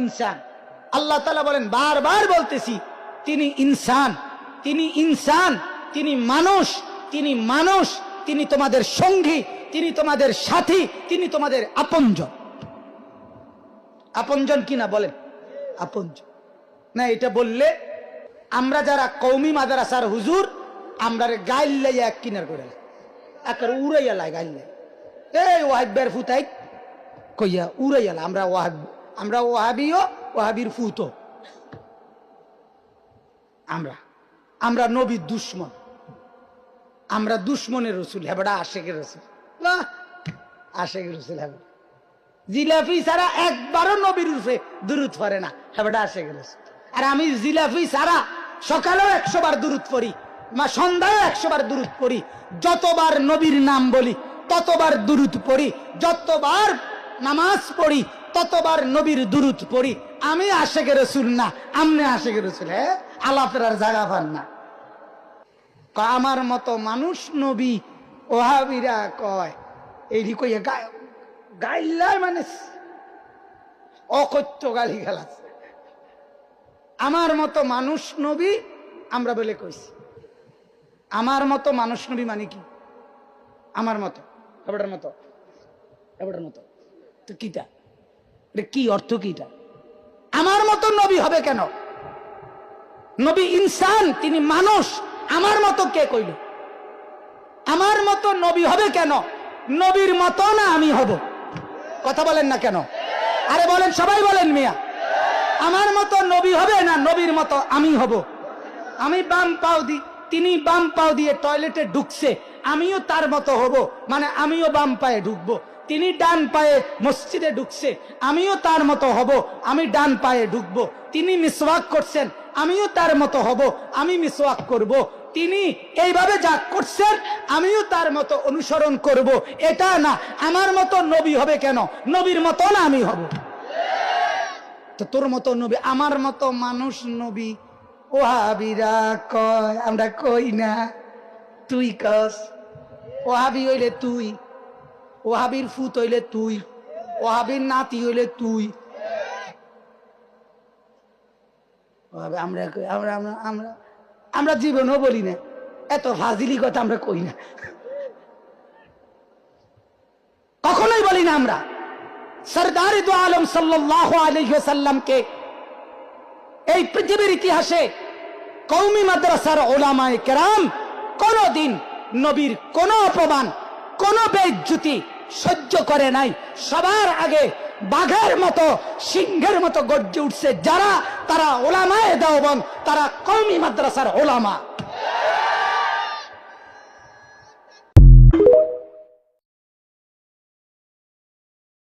ইনসান। আল্লাহ তালা বলেন, বারবার বলতেছি, তিনি ইনসান তিনি ইনসান, তিনি মানুষ তিনি মানুষ, তিনি তোমাদের সঙ্গী, তিনি তোমাদের সাথী, তিনি তোমাদের আপনজন। আপনজন কিনা বলেন? আপনজন। না, এটা বললে আমরা যারা কৌমি মাদ্রাসার হুজুর, আমরা গাইল লাইয়া এক কিনার করে একের উড়াইয়া লাই, গাইল এই ওয়াহিবের ফুতাই কইয়া উড়াইয়া লাই, আমরা ওয়াহাব আমরা ওয়াহাবিও ওয়াহাবির ফুতো। আমরা আমরা নবীর দুশ্মন। আমরা দুশ্মনের রসুল হেবড়া আশেকের রসুল। বাহ, আশেকের রসুল হেবড়া জিলাফি ছাড়া একবারও নবীর রূপে দূরত পড়ে না হেবড়া আশেকের রসুল। আর আমি জিলাফি ছাড়া সকালেও একশো বার দূরত পড়ি মা সন্ধ্যায় একশো বার দূরত পড়ি যতবার নবীর নাম বলি ততবার দূরত পড়ি যতবার নামাজ পড়ি ততবার নবীর দূরত পড়ি। আমি আশেকের রসুল না, আমনে আশেকের রসুল হ্যাঁ? আলাপের আর জায়গা পান না। আমার মতো মানুষ নবী, ওহাবিরা কয় এইটি কইয়া গায় গাইলাই মানে অকথ্য গালি গালাস আমার মতো মানুষ নবী, আমরা বলে কইছি। আমার মতো মানুষ নবী মানে কি? আমার মতো, এবারের মতো এবারের মতো। তো কিটা? এটা কি অর্থ কিটা আমার মতো নবী হবে কেন? নবী ইনসান, তিনি মানুষ। আমার মতো কে কইল? আমার মতো নবী হবে কেন? নবীর মতো না আমি হব? কথা বলেন না কেন? আরে বলেন, সবাই বলেন মিয়া। আমার মতো নবী হবে না নবীর মতো আমি হব? আমি বাম পাও দি, তিনি বাম পাও দিয়ে টয়লেটে ঢুকছে, আমিও তার মতো হব? মানে আমিও বাম পায়ে ঢুকবো। তিনি ডান পায়ে মসজিদে ঢুকছে, আমিও তার মতো হব, আমি ডান পায়ে ঢুকবো। তিনি মিসওয়াক করছেন, আমিও তার মতো হব, আমি মিসওয়াক করব। তিনি এইভাবে যা করছেন, আমিও তার মতো অনুসরণ করব। এটা না, আমার মতো নবী হবে কেন? নবীর মতো না আমি হব। তো তোর মতো নবী, আমার মতো মানুষ নবী? ওহাবিরা কয়, আমরা কই না? তুই কস ওহাবি হইলে তুই। ওহাবির ফুত হইলে তুই, ওহাবির নাতি হইলে তুই। আমরা জীবনও বলি না। এত ফাজিলি কথা আমরা কই না। কখনোই বলি না আমরা। সরদার দু আলম সাল্লাহ আলহ্লামকে এই পৃথিবীর ইতিহাসে কৌমি মাদ্রাসার ওলামায় কেরাম কোনদিন নবীর কোন অপমান কোন বেজ্জুতি সহ্য করে নাই। সবার আগে বাঘের মতো, সিংহের মতো গর্জে উঠছে যারা, তারা ওলামায় দেওবন তারা কমই মাদ্রাসার ওলামা।